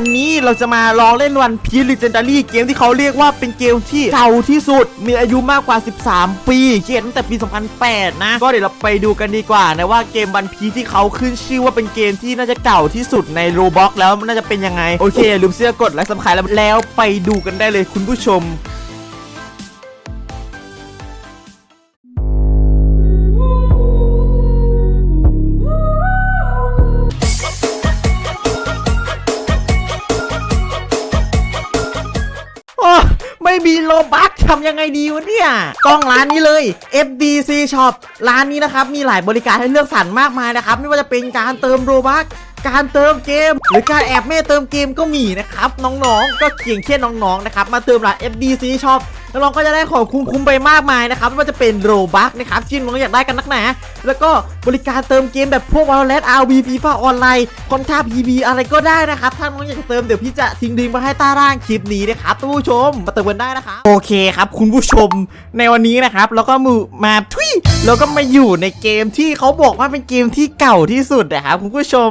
วันนี้เราจะมาลองเล่นวันพีลิเจนดารี่เกมที่เขาเรียกว่าเป็นเกมที่เก่าที่สุด มีอายุมากกว่า 13 ปีเขียนตั้งแต่ปี 2008 นะ ก็เดี๋ยวเราไปดูกันดีกว่านะว่าเกมวันพีที่เขาขึ้นชื่อว่าเป็นเกมที่น่าจะเก่าที่สุดในโรบ็อกแล้วมันน่าจะเป็นยังไง โอเคลืมเสื้อกดและสำคัญแล้วไปดูกันได้เลยคุณผู้ชม ไม่มีโลบัคทำยังไงดีวะเนี่ยต้องร้านนี้เลย FDC Shop ร้านนี้นะครับมีหลายบริการให้เลือกสรรมากมายนะครับไม่ว่าจะเป็นการเติมโลบัคการเติมเกม หรือการแอบแม่เติมเกมก็มีนะครับน้องๆ ก็เกียงเช่นน้องๆนะครับมาเติมร้าน FDC Shop แล้วน้องก็จะได้ของคุ้มๆไปมากมายนะครับไม่ว่าจะเป็นโรบัคนะครับที่น้องอยากได้กันนักหนาแล้วก็บริการเติมเกมแบบพวก Valorant RV FIFA ออนไลน์คอนท่า PB อะไรก็ได้นะครับ ถ้าน้องอยากจะเติมเดี๋ยวพี่จะทิ้งลิงก์มาให้ใต้ล่างคลิปนี้นะครับท่านผู้ชมมาเติมกันได้นะครับโอเคครับคุณผู้ชมในวันนี้นะครับแล้วก็มือมาทุยแล้วก็มาอยู่ในเกมที่เขาบอกว่าเป็นเกมที่เก่าที่สุดนะครับคุณผู้ชม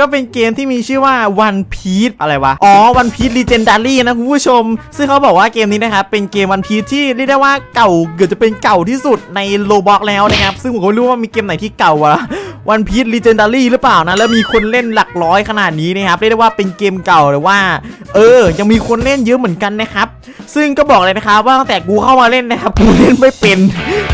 ก็เป็นเกมที่มีชื่อว่า One Piece อะไรวะ อ๋อ One Piece Legendary นะคุณผู้ชม ซึ่งเขาบอกว่าเกมนี้นะครับ เป็นเกม One Piece ที่เรียกได้ว่าเก่าเกือบจะเป็นเก่าที่สุดในโลบอกแล้วนะครับ ซึ่งผมก็ไม่รู้ว่ามีเกมไหนที่เก่าวะ One Piece Legendary หรือเปล่านะ แล้วมีคนเล่นหลักร้อยขนาดนี้นะครับเรียกได้ว่าเป็นเกมเก่าแต่ว่า เออ ยังมีคนเล่นเยอะเหมือนกันนะครับ ซึ่งก็บอกเลยนะครับว่าตั้งแต่กูเข้ามาเล่นนะครับกูเล่นไม่เป็น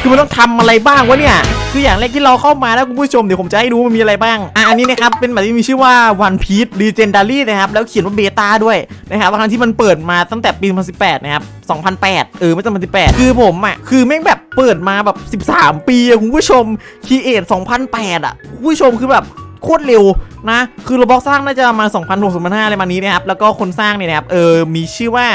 คือมันต้องทำอะไรบ้างวะเนี่ย คืออย่างแรกที่เราเข้ามาแล้วคุณผู้ชมเดี๋ยวผมจะให้ดูมันมีอะไรบ้างอะอันนี้นะครับเป็นแบบที่มีชื่อว่า One Piece Legendary นะครับแล้วเขียนว่าเบต้าด้วยนะครับทั้งที่มันเปิดมาตั้งแต่ปี 2018 นะครับ 2008 เออไม่ใช่2018 คือผมอะคือแม่งแบบเปิดมาแบบ 13 ปีอะคุณผู้ชมคีเอท2008 อะคุณผู้ชมคือแบบโคตรเร็วนะ คือโรบอกสร้างน่าจะมา 2006 2005อะไรมานี้นะครับ แล้วก็คนสร้างเนี่ยนะครับ เออ มีชื่อว่า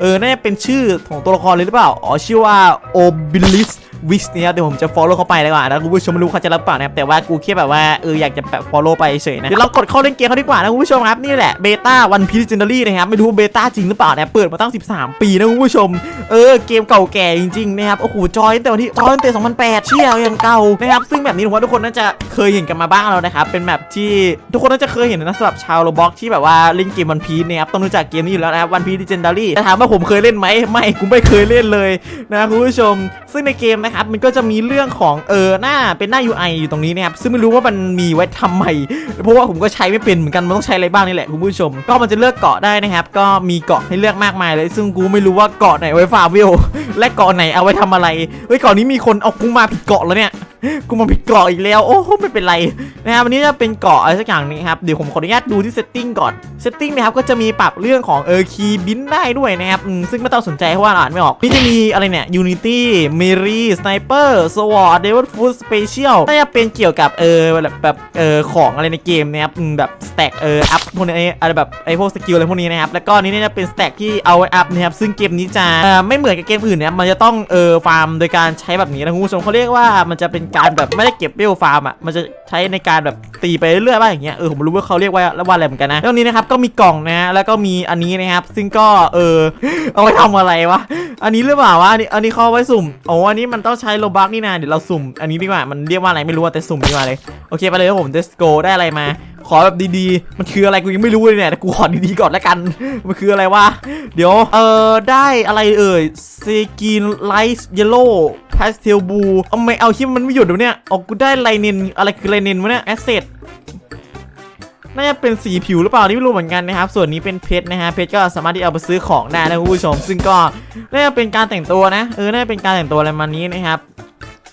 เออ น่าจะเป็นชื่อของตัวละครเลยหรือเปล่า อ๋อ ชื่อว่า Obelis w i s เนี่ยเดี๋ยวผมจะ follow เขาไปเลยดีกว่านะคุณผู้ชมไม่รู้เขาจะรับเปล่านะครับแต่ว่ากูแค่แบบว่าเอออยากจะแบบ follow ไปเฉยนะเดี๋ยวเรากดเข้าเล่นเกมเขาดีกว่านะคุณผู้ชมครับนี่แหละเบต้า One Piece Legendary นะครับไม่รู้เบต้าจริงหรือเปล่านะเปิดมาตั้ง 13 ปีนะคุณผู้ชมเออเกมเก่าแก่จริงๆนะครับโอ้โหจอยตั้งแต่วันที่จอยตั้งแต่2008เชี่ยยังเก่านะครับซึ่งแบบนี้ผมว่าทุกคนน่าจะเคยเห็นกันมาบ้างแล้วนะครับเป็นแบบที่ทุกคนน่าจะเคยเห็นนะสำหรับชาวโรบ็อกที่แบบว่าเล่นเกมวันพีเนี่ยครับต้องรู้จักเกมนี้อยู่แล้วนะครับวันพีดิเจนดารี่แต่ถามว่าผมเคยเล่นไหมไม่กูไม่เคยเล่นเลยนะคุณผู้ชม ซึ่งในเกมนะครับมันก็จะมีเรื่องของเออหน้าเป็นหน้า UI อยู่ตรงนี้นะครับซึ่งไม่รู้ว่ามันมีไว้ทำไมเพราะว่าผมก็ใช้ไม่เป็นเหมือนกันมันต้องใช้อะไรบ้างนี่แหละคุณผู้ชม ก็มันจะเลือกเกาะได้นะครับก็มีเกาะให้เลือกมากมายเลย ซึ่งกูไม่รู้ว่าเกาะไหนไว้ฟาร์มวิวและเกาะไหนเอาไว้ทำอะไรเฮ้ยเกาะนี้มีคนเอากูมาผิดเกาะแล้วเนี่ย กูมาผิดเกาะอีกแล้ว โอ้โหไม่เป็นไรนะครับวันนี้จะเป็นเกาะอะไรสักอย่างนี้ครับ เดี๋ยวผมขออนุญาตดูที่เซตติ้งก่อน เซตติ้งนะครับก็จะมีปรับเรื่องของเออคีย์บินได้ด้วยนะครับอืมซึ่งไม่ต้องสนใจเพราะว่าอ่านไม่ออก นี่จะมีอะไรเนี่ย Unity m e r y Sniper Sword Devil Food Special น่าจะเป็นเกี่ยวกับเออแบบแบบเออของอะไรในเกมนะครับอืมแบบสแต็กเอออัพพวกนี้อะไรแบบไอพวกสกิลอะไรพวกนี้นะครับแล้วก็นนี้เนี่ยจะเป็นสแต็กที่เอาไว้อัพนะครับซึ่งเกมนี้จะไม่เหมือนกับเกมอื่นนะครับมันจะต้องเออฟาร์มโดยการใช้แบบนี้นะคุณผู้ชมเขาเรียกว่ามันจะเป็นการแบบไม่ได้เก็บเบลฟาร์มอะมันจะใช้ในการแบบตีไปเรื่อยๆบ้างอย่างเงี้ยเออผมรู้ว่าเขาเรียกว่าว่าอะไรเหมือนกันนะแล้วนี้นะครับก็มีกล่องนะแล้วก็มีอันนี้นะครับซึ่งก็เออเอาไว้ทำอะไรวะอันนี้หรือเปล่าวะอันนี้อันนี้เขาไว้สุ่มโอ้อันนี้มันต้องใช้โลบักนี่นะเดี๋ยวเราสุ่ม อันนี้ดีกว่ามันเรียกว่าอะไรไม่รู้แต่สุ่มดีกว่าเลยโอเคไปเลยครับผม let's go ได้อะไรมาขอแบบดีๆ มันคืออะไรกูยังไม่รู้เลยเนี่ยแต่กูขอดีๆก่อนแล้วกัน มันคืออะไรวะ เดี๋ยว เออได้อะไรเอ่ยเซกินไลท์เยลโล่ พาสเทลบูเอาไม่เอาที่มันไม่หยุดเดี๋ยวนี่ยเอากูได้ไลเนนอะไรคือไลเนนวะเนี่ยแอสเซทน่าจะเป็นสีผิวหรือเปล่านี่ไม่รู้เหมือนกันนะครับ ส่วนนี้เป็นเพชรนะฮะเพชรก็สามารถที่เอาไปซื้อของได้นะคุณผู้ชม ซึ่งก็น่าจะเป็นการแต่งตัวนะ เออน่าจะเป็นการแต่งตัวอะไรมานี้นะครับ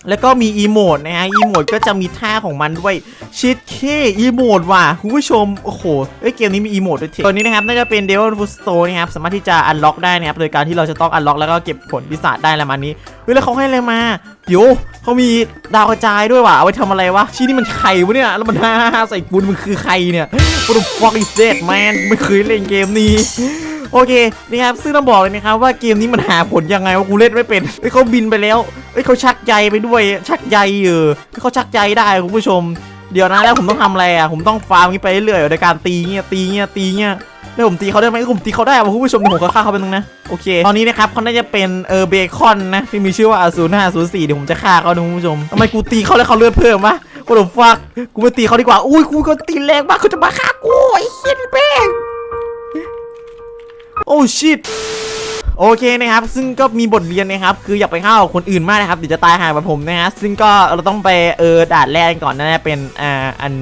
แล้วก็มีอีโมดนะฮะ อีโมดก็จะมีท่าของมันด้วย ชิดเคอีโมดว่ะ คุณผู้ชม โอ้โหเอ้ยเกมนี้มีอีโมดด้วยเทตัวนี้นะครับ น่าจะเป็น Devil Food Store นะครับ สามารถที่จะอันล็อกได้นะครับ โดยการที่เราจะต้องอันล็อกแล้วก็เก็บผลปีศาจได้อะมานี้เฮ้ยแล้วเขาให้อะไรมาเดี๋ยวเขามีดาวกระจายด้วยว่ะ เอาไว้ทำอะไรวะ ชี้นี่มันใครวะเนี่ย แล้วมันฮ่าใส่กุนมันคือใครเนี่ย What the fuck is that man ไม่เคยเล่นเกมนี้ โอเคนี่ครับซึ่งต้องบอกเลยนะครับว่าเกมนี้มันหาผลยังไงว่ากูเล่นไม่เป็นเฮ้ยเขาบินไปแล้วเฮ้ยเขาชักใยไปด้วย ชักใยเออเฮ้เขาชักใยได้คุณผู้ชม เดี๋ยวนะแล้วผมต้องทำอะไรอะผมต้องฟาร์มนี้ไปเรื่อยๆโดยการตีเงี้ยตีเงี้ยตีเงี้ยแล้วผมตีเขาได้ไหมผมตีเขาได้ว่ะคุณผู้ชมเดี๋ยวผมก็ฆ่าเขาไปตรงนะโอเค ตอนนี้นะครับเขาน่าจะเป็นเออเบคอนนะที่มีชื่อว่าศูนย์ห้าศูนย์สี่เดี๋ยวผมจะฆ่าเขานะคุณผู้ชมทำไมกูตีเขาแล้วเขาเลือดเพิ่มวะโอ้โหฟักกูไปตีเขาดีกว่าอุ้ยกูก็ตีแรงมากเขาจะมาฆ่ากูไอ้เหี้ยนี่แม่ง โอ้ชิตโอเคนะครับ ซึ่งก็มีบทเรียนนะครับ คืออย่าไปเข้าคนอื่นมากนะครับเดี๋ยวจะตายหาแบบผมนะฮะ ซึ่งก็เราต้องไปเออด่านแรกก่อนนะเป็นอ่าอัน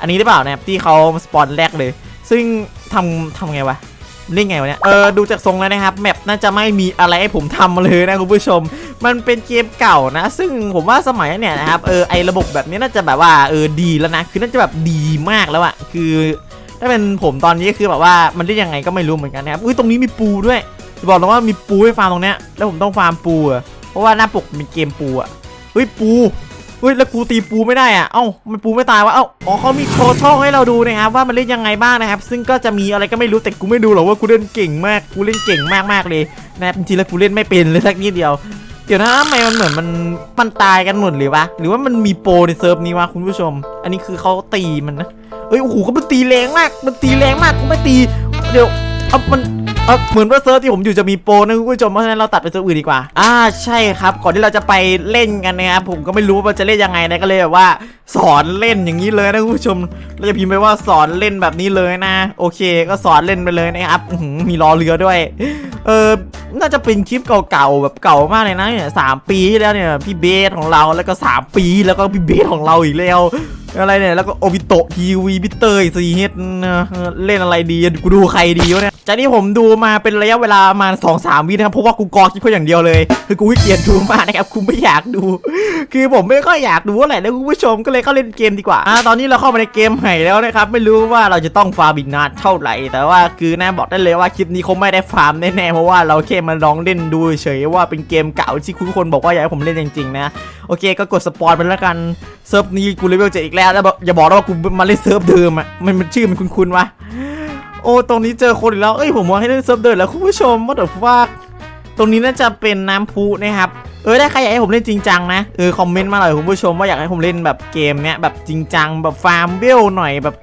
อันนี้หรือเปล่านะครับที่เขาสปอนแรกเลย ซึ่งทำทำไงวะเล่นไงวะเนี่ย เออ ดูจากทรงแล้วนะครับ แมปน่าจะไม่มีอะไรให้ผมทำเลยนะคุณผู้ชม มันเป็นเกมเก่านะ ซึ่งผมว่าสมัยเนี่ยนะครับ เออ ไอระบบแบบนี้น่าจะแบบว่า เออ ดีแล้วนะ คือน่าจะแบบดีมากแล้วอะคือ ถ้าเป็นผมตอนนี้คือแบบว่ามันได้ยังไงก็ไม่รู้เหมือนกันนะครับอุ้ยตรงนี้มีปูด้วยบอกเลยว่ามีปูให้ฟาร์มตรงเนี้ยแล้วผมต้องฟาร์มปูอะเพราะว่าหน้าปกเป็นเกมปูอะเฮ้ยปูเฮ้ยแล้วกูตีปูไม่ได้อะเอ้ามันปูไม่ตายวะเอ้าอ๋อเขามีโชว์ช่องให้เราดูนะครับว่ามันเล่นยังไงบ้างนะครับ ซึ่งก็จะมีอะไรก็ไม่รู้แต่กูไม่ดูหรอกว่ากูเล่นเก่งมากกูเล่นเก่งมากมากๆเลยนะครับจริงๆแล้วกูเล่นไม่เป็นเลยสักนิดเดียว เดี๋ยวนะทำไมมันเหมือนมันมันตายกันหมดเลยวะหรือว่ามันมีโปรในเซิร์ฟนี้วะคุณผู้ชม อันนี้คือเขาตีมันนะเอ้ยโอ้โหเขามันตีแรงมาก มันตีแรงมากกูไม่ตี เดี๋ยวเอามันเออเหมือนว่าเซิร์ฟที่ผมอยู่จะมีโปรนะคุณผู้ชมเพราะฉะนั้นเราตัดไปเซิร์ฟอื่นดีกว่า อ่าใช่ครับ ก่อนที่เราจะไปเล่นกันนะครับผมก็ไม่รู้ว่าจะเล่นยังไงนะก็เลยแบบว่า สอนเล่นอย่างนี้เลยนะคุณผู้ชม เราจะพิมพ์ไปว่าสอนเล่นแบบนี้เลยนะ โอเค ก็สอนเล่นไปเลยนะครับมีรอเรือด้วย เออ น่าจะเป็นคลิปเก่าๆแบบเก่ามากเลยนะเนี่ยสามปีที่แล้วเนี่ยพี่เบสของเราแล้วก็สามปีแล้วก็พี่เบสของเราอีกแล้ว อะไรเนี่ย แล้วก็โอบิโตะทีวีพี่เตยซีเฮดเล่นอะไรดี กูดูใครดีวะเนี่ยจากที่ผมดูมาเป็นระยะเวลาประมาณสองสามวินะครับเพราะว่ากูกอคลิปเขาอย่างเดียวเลย คือกูขี้เกียจดูมากนะครับกูไม่อยากดู คือผมไม่ค่อยอยากดูอะไรนะคุณผู้ชมก็เลยเข้าเล่นเกมดีกว่าอ่าตอนนี้เราเข้ามาในเกมใหม่แล้วนะครับไม่รู้ว่าเราจะต้องฟาร์มอีกนานเท่าไหร่ แต่ว่าคือน่าบอกได้เลยว่าคลิปนี้คงไม่ได้ฟาร์มแน่ๆเพราะว่าเราแค่มาลองเล่นดูเฉยว่าเป็นเกมเก่าที่คุณทุกคนบอกว่าอยากให้ผมเล่นจริงๆนะโอเคก็กดสปอนไปแล้วกันเซิร์ฟนี้กูเลเวลเจ็ดอีกแล้วแล้วบอกอย่าบอกนะว่ากูมาเล่นเซิร์ฟเดิมอะมันมันชื่อมันคุ้นๆวะโอ้ตรงนี้เจอคนอีกแล้วเอ้ยผมว่าให้เล่นเซิร์ฟเดิมแล้วคุณผู้ชมว่าเดี๋ยวฟักตรงนี้น่าจะเป็นน้ำพุนะครับเออได้ใครอยากให้ผมเล่นจริงจังนะเออคอมเมนต์มาหน่อยคุณผู้ชมว่าอยากให้ผมเล่นแบบเกมเนี้ยแบบจริงจังแบบฟาร์มเบลหน่อยแบบ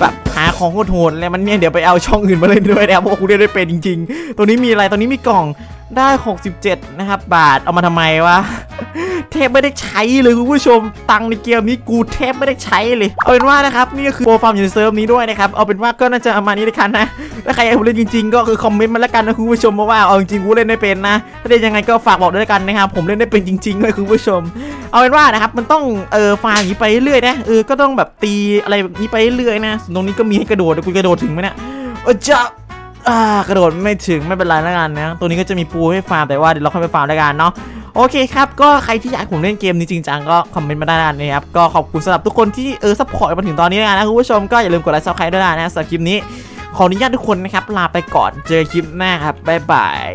แบบหาของโหดๆอะไรมันเนี่ยเดี๋ยวไปเอาช่องอื่นมาเล่นด้วยนะครับเพราะว่ากูเล่นได้เป็นจริง ๆตรงนี้มีอะไรตรงนี้มีกล่องได้ 67 นะครับ บาทเอามาทำไมวะ แทบไม่ได้ใช้เลยคุณผู้ชม ตังในเกมนี้กูแทบไม่ได้ใช้เลย เอาเป็นว่านะครับนี่ก็คือโปรฟาร์มอยู่ในเซิร์ฟนี้ด้วยนะครับ เอาเป็นว่าก็น่าจะประมาณนี้เลยกันนะ ถ้าใครอยากผมเล่นจริงๆ ก็คือคอมเมนต์มาแล้วกันนะคุณผู้ชมเพราะว่าเอาจริงๆกูเล่นไม่เป็นนะ ถ้าเล่นยังไงก็ฝากบอกด้วยกันนะครับผมเล่นได้เป็นจริงๆด้วยคุณผู้ชม เอาเป็นว่านะครับมันต้องเออฟาร์มอย่างนี้ไปเรื่อยๆนะเออก็ต้องแบบตีอะไรแบบนี้ไปเรื่อยๆนะตรงนี้ก็มีให้กระโดดกูกระโดดถึงไหมเนี่ยเออจะอ่ากระโดดไม่ถึงไม่เป็นไรแล้วกันนะ ตัวนี้ก็จะมีปูให้ฟาร์มแต่ว่าเดี๋ยวเราค่อยไปฟาร์มแล้วกันเนาะ โอเคครับ ก็ใครที่อยากผมเล่นเกมนี้จริงจังก็คอมเมนต์มาได้นะครับ ก็ขอบคุณสำหรับทุกคนที่เออซัพพอร์ตมาถึงตอนนี้นะคุณผู้ชมก็อย่าลืมกดไลค์ซับสไครต์ด้วยนะสำหรับคลิปนี้ ขออนุญาตทุกคนนะครับลาไปก่อนเจอคลิปหน้าครับบ๊ายบาย